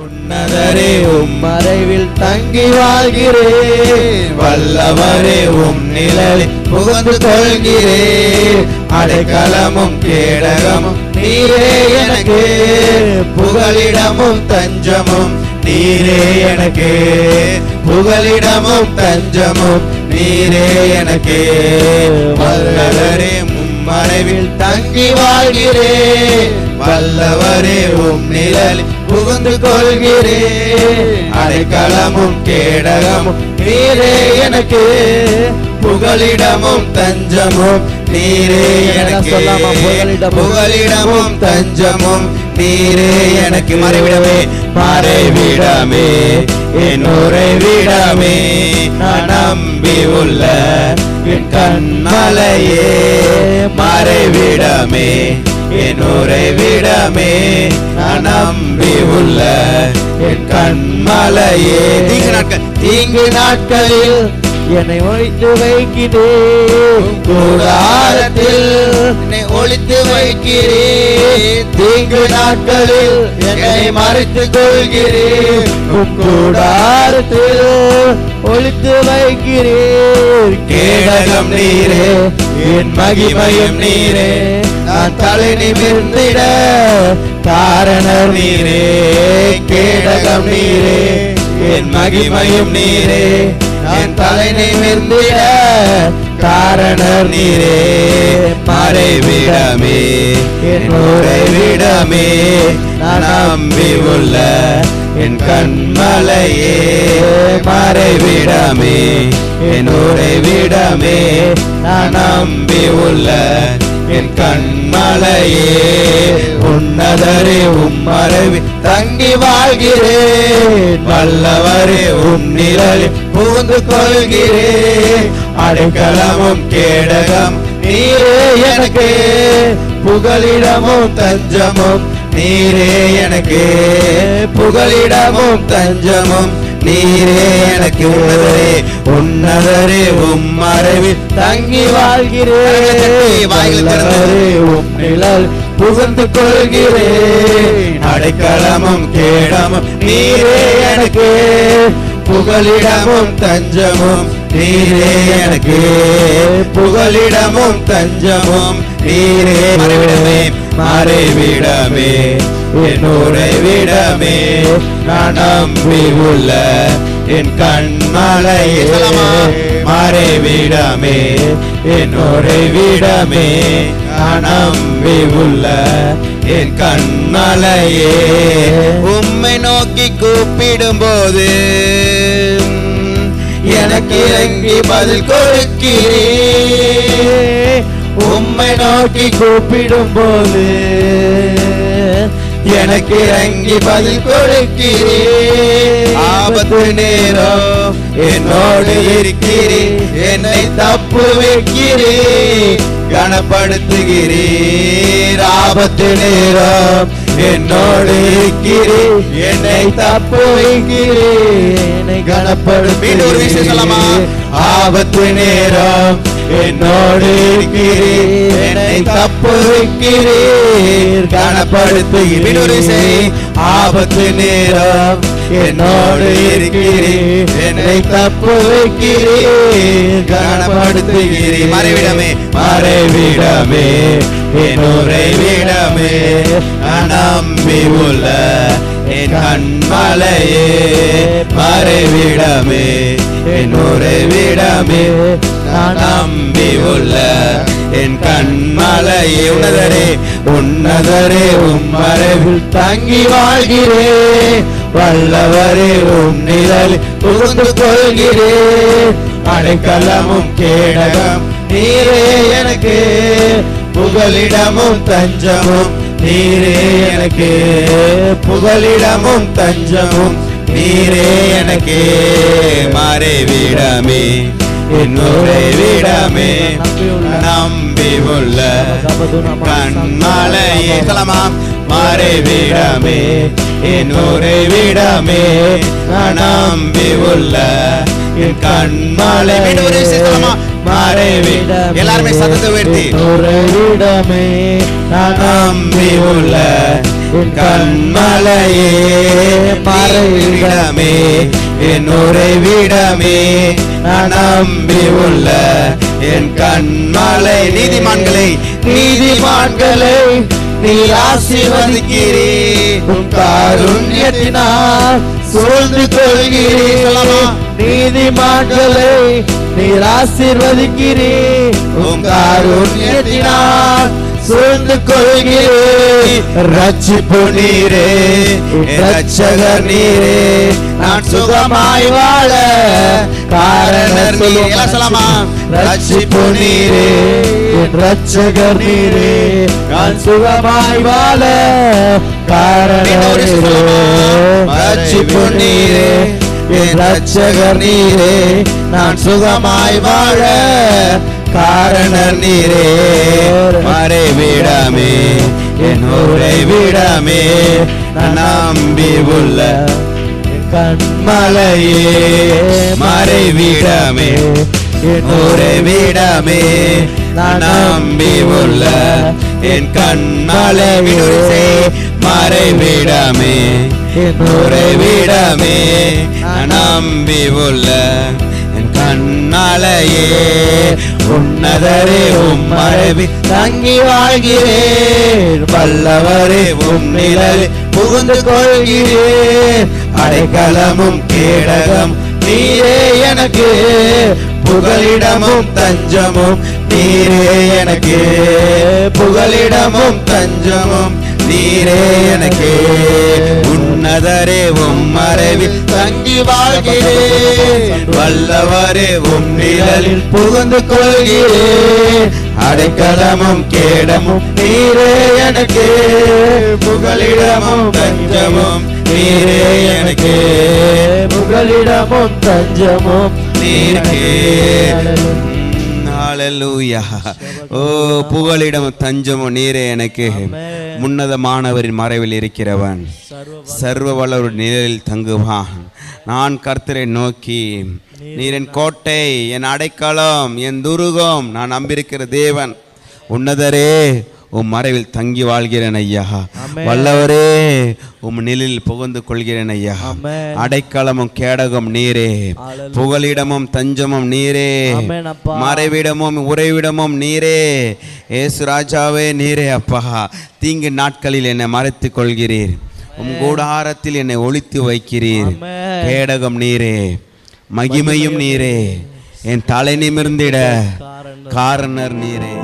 உன்னதரே உம் மறைவில் தங்கி வாழ்கிறேன். வல்லவரே உம் நிழலில் புகுந்து கொள்கிறேன் அடைக்கலமும் கேடகமும் நீரே எனக்கு. புகலிடமும் தஞ்சமும் நீரே எனக்கு. புகலிடமும் தஞ்சமும் நீரே எனக்கு. வல்லவரே மறைவில் தங்கி வாழ்கிறேன். வல்லவரே உம் நிழலில் புகுந்து கொள்கிறேன் அடைக்கலமும் கேடகமும் நீரே எனக்கு. புகலிடமும் தஞ்சமும் நீரே எனக்கு. புகலிடமும். தஞ்சமும் நீரே எனக்கு. மறைவிடமே மறைவிடமே என் உறைவிடமே. நம்பி உள்ள என் கண்மலையே மறைவிடமே என் உறைவிடமே நான் நம்பி உள்ள என் கண்மலையே. தீங்கு நாட்கள். தீங்கு நாட்களில் என்னை ஒழித்து வைக்கிறேன் கூடாரத்தில் என்னை ஒளித்து வைக்கிறேன் தீங்கு நாட்களில் என்னை மறைத்துக் கொள்கிறேன் கூடாரத்தில் ஒழித்து வைக்கிறேன் கேடகம் நீரே என் மகிமையும் நீரே. நான் தலை நிமிர்ந்திட காரணர் நீரே. கேடகம் நீரே என் மகிமையும் நீரே. நான் தலை நிமிர்ந்திட காரணர் நீரே. மறைவிடமே என் உறைவிடமே நான் நம்பி உள்ள என் கண்மலையே. யாரை விடமே? என் விடமே. நான் நம்பி உள்ள என் கண்மலையே. உன்னதரே உம் மறைவி தங்கி வாழ்கிறேன் வல்லவரே உம் நிழலில் புகுந்து கொள்கிறேன் அடைக்கலமும் கேடகம் நீரே எனக்கு. புகலிடமும் தஞ்சமும் நீரே எனக்கு. புகலிடமும் தஞ்சமும் நீரே எனக்கு உள்ளவரே உன்னதரே உம் மறைவில் தங்கி வாழ்கிறேன். உம் நிழல் புகுந்து கொள்கிறேன். அடைக்கலமும் கேடமும் நீரே எனக்கு. புகலிடமும் தஞ்சமும் நீரே எனக்கு. புகலிடமும் தஞ்சமும் நீரே. மறைவிடமே. மறைவிடமே என் உறைவிடமே நான் நம்பி உள்ள என் கண்மலையே. மறைவிடமே என் உறைவிடமே நான் நம்பி உள்ள என் கண்மலையே. உம்மை நோக்கி கூப்பிடும்போது எனக்கு இறங்கி பதில் கொடுக்கிறேன் உம்மை நோக்கி கூப்பிடும் போது எனக்கு இறங்கி பதில் கொடுக்கிறேன் ஆபத்து நேரம் என்னோடு இருக்கிறேன் என்னை தப்பு வைக்கிறேன் கனப்படுத்துகிறீர். ஆபத்து நேரம் என்னோடு இருக்கிறேன் என்னை தப்பு வைக்கிறேன் என்னை? கனப்படுத்துகிறீர். ஆபத்து நேரம் என்னோடு இருக்கிறீர். என்னை தப்பு வைக்கிறீர். கனப்படுத்துகிறீர். ஆபத்து நேரம். என்னோடு இருக்கிறீர். என்னை தப்பு வைக்கிறீர். கனப்படுத்துகிறீர். மறைவிடமே. மறைவிடமே. என் உறைவிடமே நான் நம்பி உள்ள என் கண்மலையே. மறைவிடமே. என் உறைவிடமே நான் நம்பி உள்ள என் கண்மலையே உன்னதரே உன்னதரே உம்மறைவில் தங்கி வாழ்கிறே. வல்லவரே உம் நிழல் புகுந்து கொள்கிறே அடைக்கலமும் கேடகம் நீரே எனக்கு புகலிடமும் தஞ்சமும் நீரே எனக்கு. புகலிடமும் தஞ்சமும் நீரே எனக்கு. மறைவிடமே என்னுரை விடமே நம்பி உள்ள கண்மலையே சொல்லலாம்? மறைவிடமே என்னுரை விடமே நம்பி உள்ள என் கண்மலை. மீண்டும் ஒரு விஷயம்? மறைவிடம் எல்லாருமே சத்தத்தை உயர்த்தி. நான் நம்பி உள்ள என் கண்மலையே பறவிடமே என் உறைவிடமே நான் நம்பி உள்ள என் கண்மலை. நீதிமான்களை நீதிமான்களை நீ ஆசீர்வதிக்கிறீர். உன் காருண்யத்தினால் சூழ்ந்து கொள்கிறீர்களா நீதிமான்களை நீர் ஆசீர்வதிக்கிறீர். உன் காருண்யத்தினால் சூழ்ந்து கொள்கிறீர் ரட்சிப்பு நீரே ரட்சகர் நீரே நான் சுகமாய் வாழ காரணர் சொல்லலாமா ரட்சிப்பு நீரே ரட்சகர் நீரே நான் சுகமாய் வாழ சொல்லலாமா? ரட்சிப்பு நீரே. என் ரட்சகர் நீரே நான் சுகமாய் வாழ காரணர் நீரே. மறைவிடமே என் உறைவிடமே நம்பி உள்ள கண்மலையே மறைவிடமே. என் உறைவிடமே நான் நம்பி உள்ள என் கண்மலை விடுசே மறைவிடமே. என் உறைவிடமே நான் நம்பி உள்ள என் கண்ணாலையே உன்னதரே உம் மறைவி தங்கி வாழ்கிறேன். வல்லவரே உம் நிழல் புகுந்து கொள்கிறேன். அடைக்கலமும் கேடகம் நீரே எனக்கு. புகலிடமும் தஞ்சமும் நீரே எனக்கு. புகலிடமும் தஞ்சமும் நீரே எனக்கு. உன்னதரே உம் மறைவில் தங்கி வாழ்கிறேன். வல்லவரே உம் நிழலில் புகுந்து கொள்கிறேன் அடைக்கலமும் கேடமும் நீரே எனக்கு. புகலிடமும் தஞ்சமும் நீரே எனக்கு. புகலிடமும் தஞ்சமும் நீரே ஓ புகலிடம் தஞ்சமும் நீரே எனக்கு. முன்னதமானவரின் மறைவில் இருக்கிறவன். சர்வ வல்லவர் நிழலில் தங்குவான். நான் கர்த்தரை நோக்கி நீர் என் கோட்டை என் அடைக்கலம் என் துருகம் நான் நம்பியிருக்கிற தேவன். உன்னதரே உம் மறைவில் தங்கி வாழ்கிறேன் ஐயா. வல்லவரே உம் நிழலில் புகுந்து கொள்கிறேன் ஐயா. அடைக்கலமும் கேடகம் நீரே. புகலிடமும் தஞ்சமும் நீரே. மறைவிடமும் உறைவிடமும் நீரே. ஏசு ராஜாவே நீரே அப்பா. தீங்கு நாட்களில் என்னை மறைத்துக் கொள்கிறீர். உம் கூடாரத்தில் என்னை ஒளித்து வைக்கிறீர். கேடகம் நீரே. மகிமையும் நீரே. என் தலை நிமிர்ந்திட காரணர் நீரே.